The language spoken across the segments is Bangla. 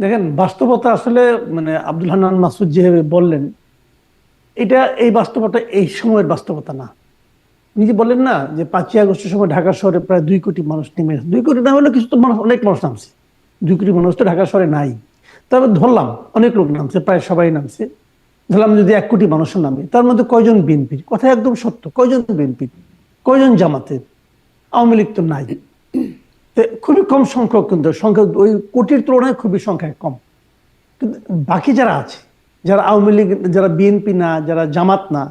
দেখেন, বাস্তবতা আসলে মানে আব্দুল হান্নান মাসুদ যেভাবে বললেন, এটা এই বাস্তবতা এই সময়ের বাস্তবতা না। নিজে বললেন না যে পাঁচই আগস্টের সময় ঢাকা শহরে প্রায় দুই কোটি মানুষ নেমে। দুই কোটি না হলে কিছু তো মানুষ, অনেক মানুষ নামছে। দুই কোটি মানুষ তো ঢাকা শহরে নাই। তবে ধরলাম, অনেক লোক নামছে, প্রায় সবাই নামছে। ধরলাম যদি এক কোটি মানুষের নামে, তার মধ্যে কয়জন বিএনপির? কথা একদম সত্য, কয়জন বিএনপির? কয়জন জামাতের? আওয়ামী লীগ তো নাই। খুবই কম সংখ্যক কিন্তু সংখ্যা ওই কোটির তুলনায় খুবই সংখ্যায় কম। কিন্তু বাকি যারা আছে, যারা আওয়ামী লীগ, যারা বিএনপি না, যারা জামাত না,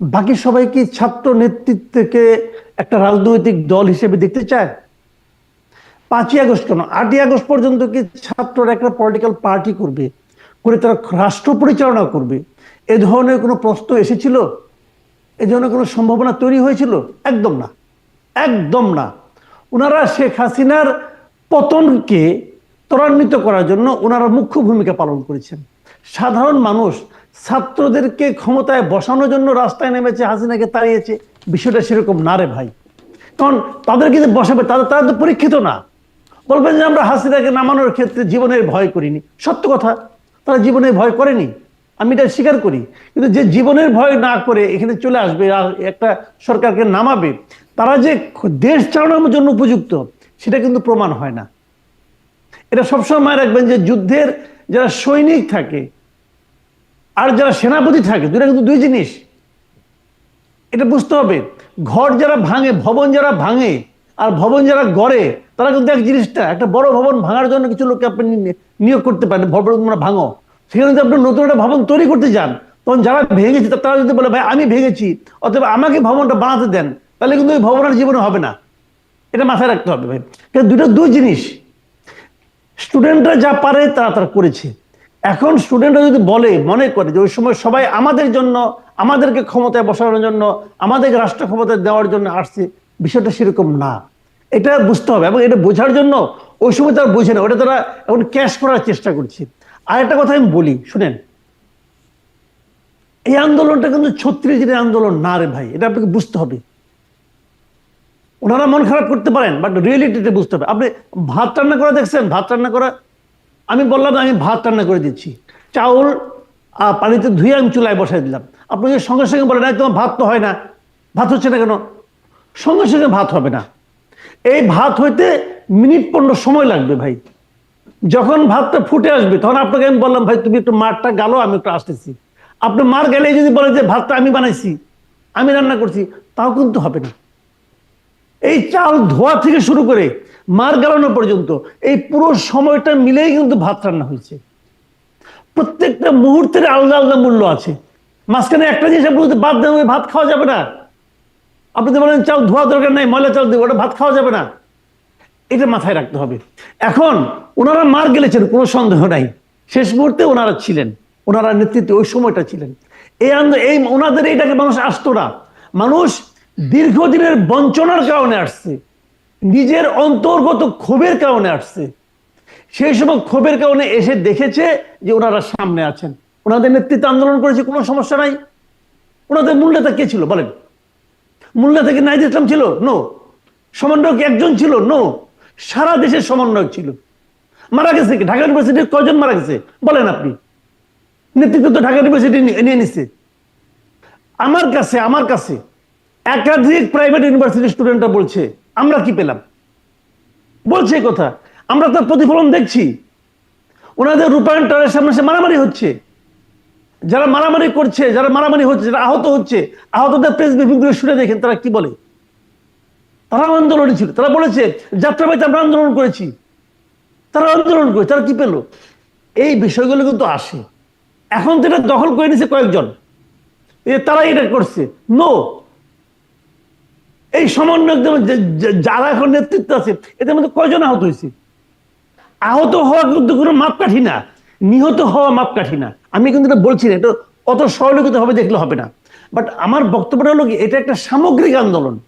বাকি সবাই কি ছাত্র নেতৃত্বকে একটা রাজনৈতিক দল হিসেবে দেখতে চায়? পাঁচই আগস্ট কেন? আটই আগস্ট পর্যন্ত কি ছাত্ররা একটা পলিটিক্যাল পার্টি করবে? করে তারা রাষ্ট্র পরিচালনা করবে? এ ধরনের কোনো প্রশ্ন এসেছিল? এ ধরনের কোনো সম্ভাবনা তৈরি হয়েছিল? একদম না। একদম না। ওনারা শেখ হাসিনার পতনকে ত্বরান্বিত করার জন্য ওনারা মুখ্য ভূমিকা পালন করেছেন। সাধারণ মানুষ ছাত্রদেরকে ক্ষমতায় বসানোর জন্য রাস্তায় নেমেছে, হাসিনাকে তাড়িয়েছে, বিষয়টা সেরকম না রে ভাই। কারণ তাদেরকে যে বসাবে, তাদের তারা তো পরীক্ষিত না। বলবেন যে আমরা হাসিনাকে নামানোর ক্ষেত্রে জীবনের ভয় করিনি। সত্য কথা, তারা জীবনে ভয় করেনি। আমি এটা স্বীকার করি। কিন্তু যে জীবনের ভয় না করে এখানে চলে আসবে একটা সরকারকে নামাবে, তারা যে দেশ চালানোর জন্য উপযুক্ত, সেটা কিন্তু প্রমাণ হয় না। এটা সবসময় মনে রাখবেন যে যুদ্ধের যারা সৈনিক থাকে, আর যারা সেনাপতি থাকে দুটা কিন্তু দুই জিনিস। এটা বুঝতে হবে, ঘর যারা ভাঙে, ভবন যারা ভাঙে, আর ভবন যারা গড়ে, তারা কিন্তু এক জিনিসটা, একটা বড় ভবন ভাঙার জন্য কিছু লোককে আপনি নিয়োগ করতে পারেন, ভবন ভাঙো। সেখানে যদি আপনি নতুন একটা ভবন তৈরি করতে যান, তখন যারা ভেঙেছে তারা যদি বলে, ভাই, আমি ভেঙেছি, অথবা আমাকে ভবনটা বানাতে দেন, তাহলে কিন্তু ওই ভবন আর জীবনে হবে না। এটা মাথায় রাখতে হবে ভাই। কিন্তু দুটো, দুই জিনিস। স্টুডেন্টরা যা পারে তারা তারা করেছে। এখন স্টুডেন্টরা যদি বলে, মনে করে যে ওই সময় সবাই আমাদের জন্য, আমাদেরকে ক্ষমতায় বসানোর জন্য, আমাদেরকে রাষ্ট্র ক্ষমতায় দেওয়ার জন্য আসছে, বিষয়টা সেরকম না। এটা বুঝতে হবে এবং এটা বোঝার জন্য ওই সময় তারা বোঝে না, ওটা তারা এখন ক্যাশ করার চেষ্টা করছে। আর একটা কথা আমি বলি, শুনেন। এই আন্দোলনটা কিন্তু ছত্রিশ দিনের আন্দোলন না রে ভাই, এটা আপনাকে বুঝতে হবে। ওনারা মন খারাপ করতে পারেন বাট রিয়েলিটিতে বুঝতে হবে। আপনি ভাত রান্না করা দেখছেন? ভাত রান্না করা? আমি বললাম আমি ভাত রান্না করে দিচ্ছি। চাউল পানিতে ধুয়ে আমি চুলায় বসাই দিলাম। আপনি সঙ্গে সঙ্গে বলেন, "এই তোমার ভাত তো হয় না, ভাত হচ্ছে না কেন? সঙ্গে সঙ্গে ভাত হবে না। এই ভাত হইতে মিনিট পনেরো সময় লাগবে ভাই। যখন ভাতটা ফুটে আসবে, তখন আপনাকে আমি বললাম, ভাই, তুমি একটু মারটা গালো, আমি একটু আসতেছি। আপনি মার গেলে যদি বলে যে, ভাতটা আমি বানাইছি, আমি রান্না করছি, তাও কিন্তু হবে না। এই চাল ধোয়া থেকে শুরু করে মার গালানো পর্যন্ত, এই পুরো সময়টা মিলেই কিন্তু ভাত রান্না হয়েছে। প্রত্যেকটা মুহূর্তের আলাদা আলাদা মূল্য আছে। মাঝখানে একটা জিনিস যদি বাদ দেন, ওই ভাত খাওয়া যাবে না। আপনি যদি বলেন, চাল ধোয়া দরকার নাই, ময়লা চাল দেবো, ওটা ভাত খাওয়া যাবে না। এটা মাথায় রাখতে হবে। এখন ওনারা মার গেলেছেন, কোনো সন্দেহ নাই। শেষ মুহূর্তে ওনারা ছিলেন, ওনারা নেতৃত্বে ওই সময়টা ছিলেন। এই এই ওনাদের এইটাকে মানুষ আসতো না। মানুষ দীর্ঘদিনের বঞ্চনার কারণে আসছে, নিজের অন্তর্গত ক্ষোভের কারণে আসছে। সেই সময় ক্ষোভের কারণে এসে দেখেছে যে ওনারা সামনে আছেন। ওনাদের নেতৃত্বে আন্দোলন করেছে, কোনো সমস্যা নাই। ওনাদের মূল নেতা কে ছিল? বলেন। মূল থেকে কি নাইদ ইসলাম ছিল? নো সমন্বয়ক একজন ছিল? নো সারা দেশের সমন্বয়ক ছিল। মারা গেছে কি? ঢাকা ইউনিভার্সিটির কজন মারা গেছে? বলেন আপনি। নেতৃত্ব তো ঢাকা ইউনিভার্সিটি নিয়ে- নিচ্ছে আমার কাছে আমার কাছে একাধিক প্রাইভেট ইউনিভার্সিটির স্টুডেন্টরা বলছে, আমরা কি পেলাম? বলছে কথা। আমরা তার প্রতিফলন দেখছি। ওনাদের রূপায়ণ টাওয়ারের সামনে মারামারি হচ্ছে। যারা মারামারি করছে, যারা মারামারি হচ্ছে, যারা আহত হচ্ছে, আহতদের প্রেস ব্রিফিংগুলো শুনে দেখেন তারা কি বলে? তারা আন্দোলনে ছিল। তারা বলেছে, যাত্রাবাড়িতে আমরা আন্দোলন করেছি। তারা আন্দোলন করে, তারা কি পেল? এই বিষয়গুলো কিন্তু আসে। এখন তো এটা দখল করে নিছে কয়েকজন। তারা এটা করছে। নো এই সমন্বয় যারা এখন নেতৃত্ব আছে, এদের মধ্যে কয়জন আহত হয়েছে? আহত হওয়া কিন্তু কোনো মাপকাঠি না। নিহত হওয়া মাপকাঠি না আমি কিন্তু এটা বলছি না, এটা অত সরলীকৃত হবে দেখলে হবে না। বাট আমার বক্তব্যটা হলো কি, এটা একটা সামগ্রিক আন্দোলন।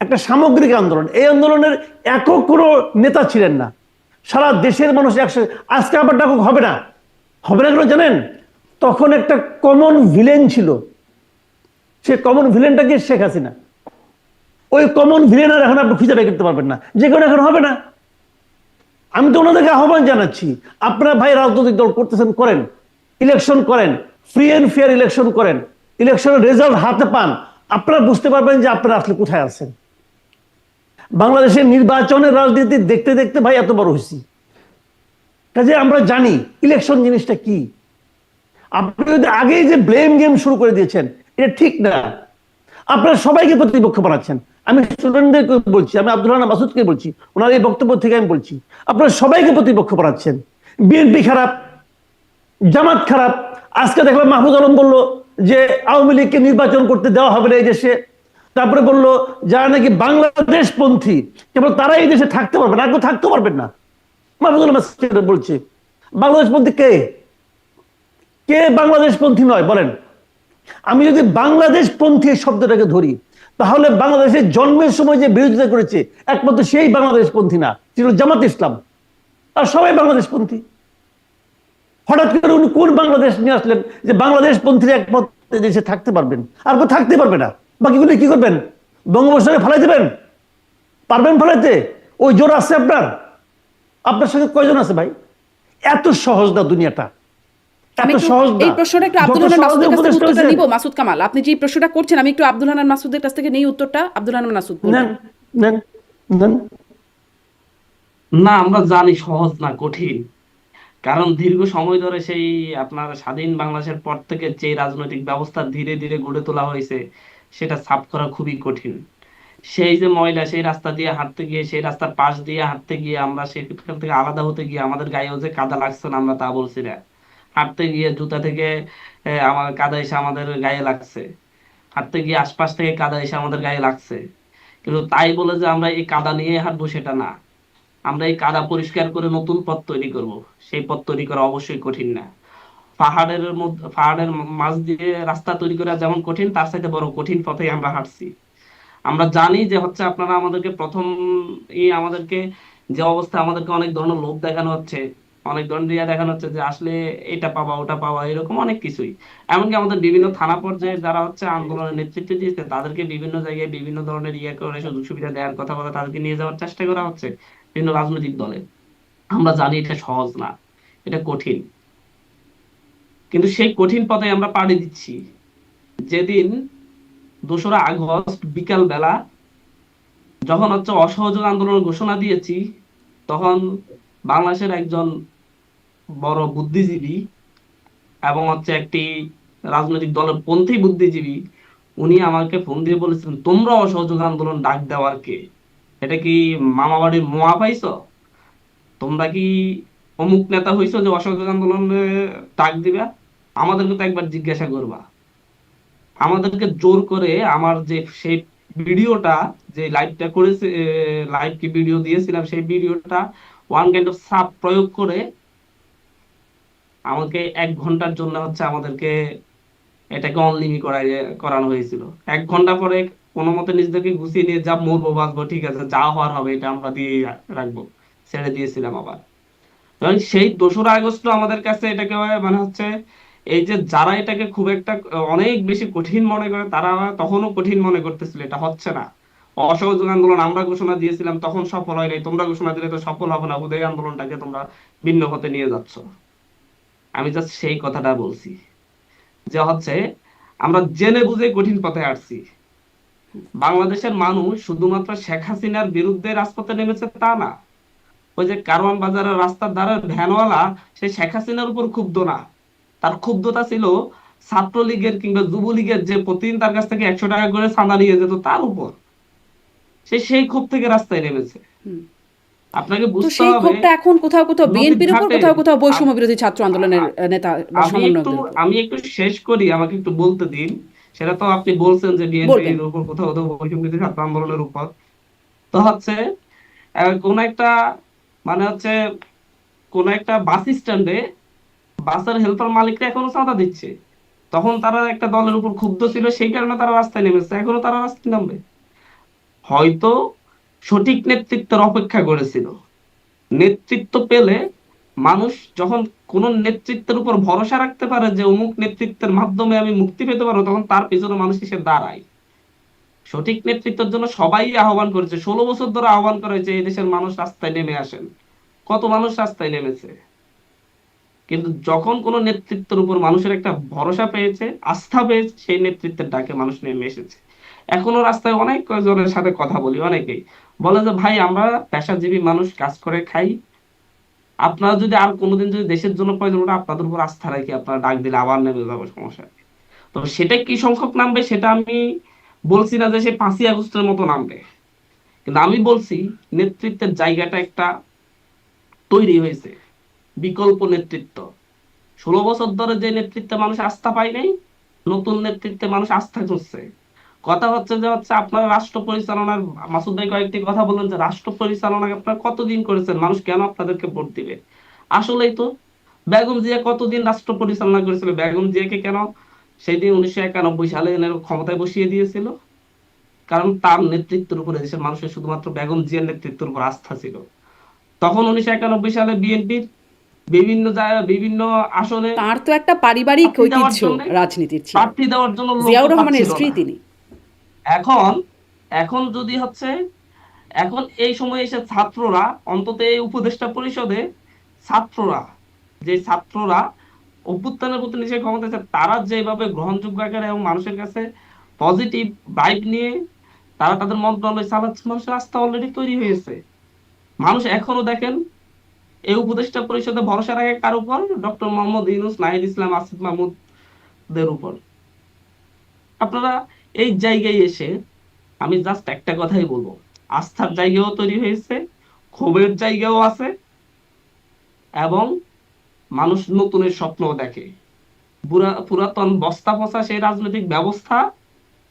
একটা সামগ্রিক আন্দোলন। এই আন্দোলনের একক কোনো নেতা ছিলেন না। সারা দেশের মানুষ একসাথে আজকে আবার ডাকুক, হবে না। হবে না কেন জানেন? তখন একটা কমন ভিলেন ছিল। সে কমন ভিলেনটাকে শেখ হাসিনা। ওই কমন ভিলেন আর এখন আপনি খুঁজে বের করতে পারবেন না। যে কোনো এখন হবে না। আমি তো ওনাদেরকে আহ্বান জানাচ্ছি, আপনারা ভাই রাজনৈতিক দল করতেছেন, করেন। ইলেকশন করেন ফ্রি অ্যান্ড ফেয়ার ইলেকশন করেন। ইলেকশনের রেজাল্ট হাতে পান। আপনারা বুঝতে পারবেন যে আপনারা আসলে কোথায় আছেন। বাংলাদেশের নির্বাচনের রাজনীতি দেখতে দেখতে ভাই এত বড় হয়েছি। কাজে আমরা জানি ইলেকশন জিনিসটা কি। আপনি যদি আগেই যে ব্লেম গেম শুরু করে দিয়েছেন, এটা ঠিক না। আপনারা সবাইকে প্রতিপক্ষ বানাচ্ছেন। আমি স্টুডেন্টদেরকে বলছি, আমি আব্দুল রানা মাসুদকে বলছি, ওনার এই বক্তব্য থেকে আমি বলছি, আপনারা সবাইকে প্রতিপক্ষ বানাচ্ছেন। বিএনপি খারাপ, জামাত খারাপ, আজকে দেখলাম মাহমুদ আলম বলল যে আওয়ামী লীগকে নির্বাচন করতে দেওয়া হবে না এই দেশে। তারপরে বলল যারা নাকি বাংলাদেশ পন্থী কেবল তারা এই দেশে থাকতে পারবে না কেউ থাকতে পারবেন না। মাহমুদ আলম বলছে বাংলাদেশ পন্থী কে? কে বাংলাদেশ পন্থী নয়? বলেন। আমি যদি বাংলাদেশ পন্থী শব্দটাকে ধরি, তাহলে বাংলাদেশের জন্মের সময় যে বিরোধিতা করেছে, একমাত্র সেই বাংলাদেশ পন্থী না ছিল জামাত ইসলাম। আর সবাই বাংলাদেশ পন্থী। হঠাৎ করে উনি কোন বাংলাদেশ নিয়ে আসলেন যে বাংলাদেশ পন্থীরা একমাত্র দেশে থাকতে পারবেন? আর কেউ থাকতে পারবে না। বাকিগুলো কি করবেন? বঙ্গোপসাগরে ফেলাই দেবেন পারবেন ফেলাইতে? ওই জোর আছে আপনার? আপনার সঙ্গে কয়জন আছে ভাই? এত সহজ না দুনিয়াটা। আমি এত একটু- সহজ না। এই প্রশ্নটা একটু আব্দুল হান্নান মাসুদের কাছ থেকে উত্তরটা নিব। মাসুদ কামাল আপনি যে প্রশ্নটা করছেন আমি একটু আব্দুল হান্নান মাসুদের কাছ থেকে নেই উত্তরটা আব্দুল হান্নান মাসুদ বলুন। নেন নেন নেন। না আমরা জানি সহজ না কঠিন। কারণ দীর্ঘ সময় ধরে সেই আপনার স্বাধীন বাংলাদেশের পর থেকে যে রাজনৈতিক ব্যবস্থা ধীরে ধীরে গড়ে তোলা হয়েছে সেটা সাফ করা খুবই কঠিন। সেই যে ময়লা সেই রাস্তা দিয়ে হাঁটতে গিয়ে সেই রাস্তার পাশ দিয়ে হাঁটতে গিয়ে আমরা সেখান থেকে আলাদা হতে গিয়ে আমাদের গায়েও যে কাদা লাগছে না আমরা তা বলছি না। হাঁটতে গিয়ে জুতা থেকে আমার কাদা এসে আমাদের গায়ে লাগছে। হাঁটতে গিয়ে আশপাশ থেকে কাদা এসে আমাদের গায়ে লাগছে। কিন্তু তাই বলে যে আমরা এই কাদা নিয়ে হাঁটবো সেটা না। আমরা এই কাদা পরিষ্কার করে নতুন পথ তৈরি করব। সেই পথ তৈরি করা অবশ্যই কঠিন না। পাহাড়ের মধ্যে, পাহাড়ের মাঝ দিয়ে রাস্তা তৈরি করা যেমন কঠিন, তার সাথে বড় কঠিন পথে আমরা হাঁটছি। আমরা জানি যে হচ্ছে আপনারা আমাদেরকে প্রথম আমাদেরকে যে অবস্থা আমাদেরকে অনেক ধরনের লোভ দেখানো হচ্ছে। অনেক ধরনের দেখানো হচ্ছে যে আসলে এটা পাবা ওটা পাওয়া, এরকম অনেক কিছুই। এমনকি আমাদের বিভিন্ন থানা পর্যায়ে যারা হচ্ছে আন্দোলনের নেতৃত্ব দিয়েছে, তাদেরকে বিভিন্ন জায়গায় বিভিন্ন ধরনের ইয়ে করে সুযোগ সুবিধা দেওয়ার কথা বলে, তাদেরকে নিয়ে যাওয়ার চেষ্টা করা হচ্ছে বিভিন্ন রাজনৈতিক দলে। আমরা জানি এটা সহজ না, এটা কঠিন। কিন্তু সেই কঠিন পথে আমরা পাড়ি দিচ্ছি। যেদিন দোসরা আগস্ট বিকাল বেলা যখন হচ্ছে অসহযোগ আন্দোলন ঘোষণা দিয়েছি, তখন বাংলাদেশের একজন বড় বুদ্ধিজীবী এবং হচ্ছে একটি রাজনৈতিক দলের পন্থী বুদ্ধিজীবী, উনি আমাকে ফোন দিয়ে বলেছিলেন তোমরা অসহযোগ আন্দোলন ডাক দেওয়ার কে? এটা কি মামা বাড়ির মোয়া পাইছো? তোমরা কি অমুক নেতা হইছো যে অসহযোগ আন্দোলনে ডাক দিবা? আমাদেরকে তো একবার জিজ্ঞাসা করবা। আমাদেরকে জোর করে আমার যে সেই ভিডিওটা, যে লাইভটা করেছে লাইভ কি ভিডিও দিয়েছিলাম, সেই ভিডিওটা ওয়ান কাইন্ড অফ সাব প্রয়োগ করে আমাকে এক ঘণ্টার জন্য হচ্ছে আমাদেরকে এটাকে অনলিমি করাই, করানো হয়েছিল। এক ঘণ্টা পরে কোনো মতে নিজেদেরকে গুছিয়ে নিয়ে যা মরবো, বাঁচবো, ঠিক আছে, যা হওয়ার হবে এটা আমরা দিয়ে রাখব, ছেড়ে দিয়েছিলাম আবার। এবং সেই দোসরা আগস্ট আমাদের কাছে এটাকে মানে হচ্ছে এই যে যারা এটাকে খুব একটা, অনেক বেশি কঠিন মনে করে, তারা তখনও কঠিন মনে করতেছিল, এটা হচ্ছে না। অসহযোগ আন্দোলন আমরা ঘোষণা দিয়েছিলাম, তখন সফল হয় নাই, তোমরা ঘোষণা দিলে তো সফল হবে না, উদয় আন্দোলনটাকে তোমরা ভিন্ন পথে নিয়ে যাচ্ছ। আমি জাস্ট সেই কথাটা বলছি। যে হচ্ছে, আমরা জেনে বুঝে কঠিন পথে আসছি। বাংলাদেশের মানুষ শুধুমাত্র শেখ হাসিনার বিরুদ্ধে রাজপথে নেমেছে তা না। ওই যে কারওয়ান বাজারের রাস্তার ধারে ভ্যানওয়ালা, সে শেখ হাসিনার উপর ক্ষুব্ধ না। তার ক্ষুব্ধতা ছিল ছাত্রলীগের কিংবা যুবলীগের যে প্রতিদিন তার কাছ থেকে একশো টাকা করে চাঁদা নিয়ে যেত তার উপর। সে সেই ক্ষোভ থেকে রাস্তায় নেমেছে। আপনাকে বুঝতে সেই ক্ষোভটা এখন কোথাও কোথাও বিএনপির উপর কোথাও কোথাও বৈষম্য বিরোধী ছাত্র আন্দোলনের নেতা বা আমি একটু আমি একটু শেষ করি আমাকে একটু বলতে দিন। সেটা তো আপনি বলছেন যে বিএনপির উপর কোথাও কোথাও বৈষম্য বিরোধী ছাত্র আন্দোলনের উপর। তো হচ্ছে কোন একটা মানে হচ্ছে কোন একটা বাস স্ট্যান্ডে বাসের হেল্পার মালিকরা এখনও চাঁদা দিচ্ছে। তখন তারা একটা দলের উপর ক্ষুব্ধ ছিল সেই কারণে তারা রাস্তায় নেমেছে। এখনও তারা রাস্তায় নামবে। হয়তো সঠিক নেতৃত্বের অপেক্ষা করেছিল। নেতৃত্ব পেলে মানুষ যখন কোন নেতৃত্বের উপর ভরসা রাখতে পারে যে অমুক নেতৃত্বের মাধ্যমে আমি মুক্তি পেতে পারব, তখন তার পিছনে মানুষ এসে দাঁড়ায়। সঠিক নেতৃত্বের জন্য সবাই আহ্বান করেছে। ষোলো বছর ধরে আহ্বান করেছে এই দেশের মানুষ রাস্তায় নেমে আসেন। কত মানুষ রাস্তায় নেমেছে? কিন্তু যখন কোনো নেতৃত্বের উপর মানুষের একটা ভরসা পেয়েছে, আস্থা পেয়েছে, সেই নেতৃত্বের ডাকে মানুষ নেমে এসেছে। এখনও রাস্তায় অনেক জনের সাথে কথা বলি, অনেকেই। বলে যে, ভাই, আমরা পেশাজীবী মানুষ, কাজ করে খাই। আপনারা যদি আর কোনোদিন যদি দেশের জন্য প্রয়োজন ওটা আপনাদের উপর আস্থা রাখি আপনারা ডাক দিলে আবার নেমে যাব সমস্যা। তবে সেটা কি সংখ্যক নামবে সেটা আমি বলছি না যে সে পাঁচই আগস্টের মতো নামবে। কিন্তু আমি বলছি, নেতৃত্বের জায়গাটা একটা তৈরি হয়েছে। বিকল্প নেতৃত্ব। ষোলো বছর ধরে যে নেতৃত্বে মানুষ আস্থা পায় নাই, নতুন নেতৃত্বে মানুষ আস্থা করছে কথা হচ্ছে যে হচ্ছে আপনার রাষ্ট্র পরিচালনার মাসুদ ভাই কয়েকটি কথা বললেন যে রাষ্ট্র পরিচালনা আপনারা কতদিন করেছেন? মানুষ কেন আপনাদেরকে ভোট দিবে? আসলেই তো বেগম জিয়া কতদিন রাষ্ট্র পরিচালনা করেছিল? বেগম জিয়াকে কেন সেই দিন উনিশশো একানব্বই সালে এনার ক্ষমতায় বসিয়ে দিয়েছিল? কারণ তার নেতৃত্বের উপরে দেশের মানুষের শুধুমাত্র বেগম জিয়ার নেতৃত্বের উপর আস্থা ছিল। তখন উনিশশো একানব্বই সালে বিএনপির বিভিন্ন জায়গায় বিভিন্ন আসনে তার তো একটা পারিবারিক ঐতিহ্য রাজনীতির ছিল। প্রার্থী দেওয়ার জন্য জিয়াউর রহমানের স্ত্রী তিনি। এখন এখন যদি হচ্ছে, এখন এই সময় এসে ছাত্ররা, অন্তত এই উপদেষ্টা পরিষদে ছাত্ররা, যে ছাত্ররা অভ্যুত্থানের প্রতি নিজের ক্ষমতা আছে, তারা যেভাবে গ্রহণযোগ্য আকারে এবং মানুষের কাছে পজিটিভ ভাইব নিয়ে তারা তাদের মন্ত্রণালয় চালাচ্ছে, মানুষের আস্থা অলরেডি তৈরি হয়েছে। মানুষ এখনও দেখেন, এই উপদেষ্টা পরিষদে ভরসা রাখে কার উপর? ডক্টর মোহাম্মদ ইউনুস, নাহিদ ইসলাম, আসিফ মাহমুদের উপর। আপনারা এই জায়গায় এসে আমি জাস্ট একটা কথাই বলব। আস্থার জায়গাও তৈরি হয়েছে ক্ষোভের জায়গাও আছে এবং মানুষ নতুনের স্বপ্ন দেখে। পুরাতন বস্তা পচা সেই রাজনৈতিক ব্যবস্থা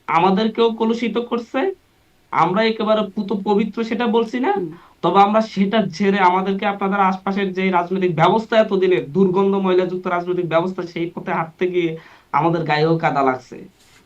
আমাদেরকেও কলুষিত করছে। আমরা একেবারে পুত পবিত্র সেটা বলছি না তবে আমরা সেটা ছেড়ে আমাদেরকে আপনাদের আশপাশের যে রাজনৈতিক ব্যবস্থা এতদিনের দুর্গন্ধ ময়লাযুক্ত রাজনৈতিক ব্যবস্থা সেই পথে হাঁটতে গিয়ে আমাদের গায়েও কাদা লাগছে।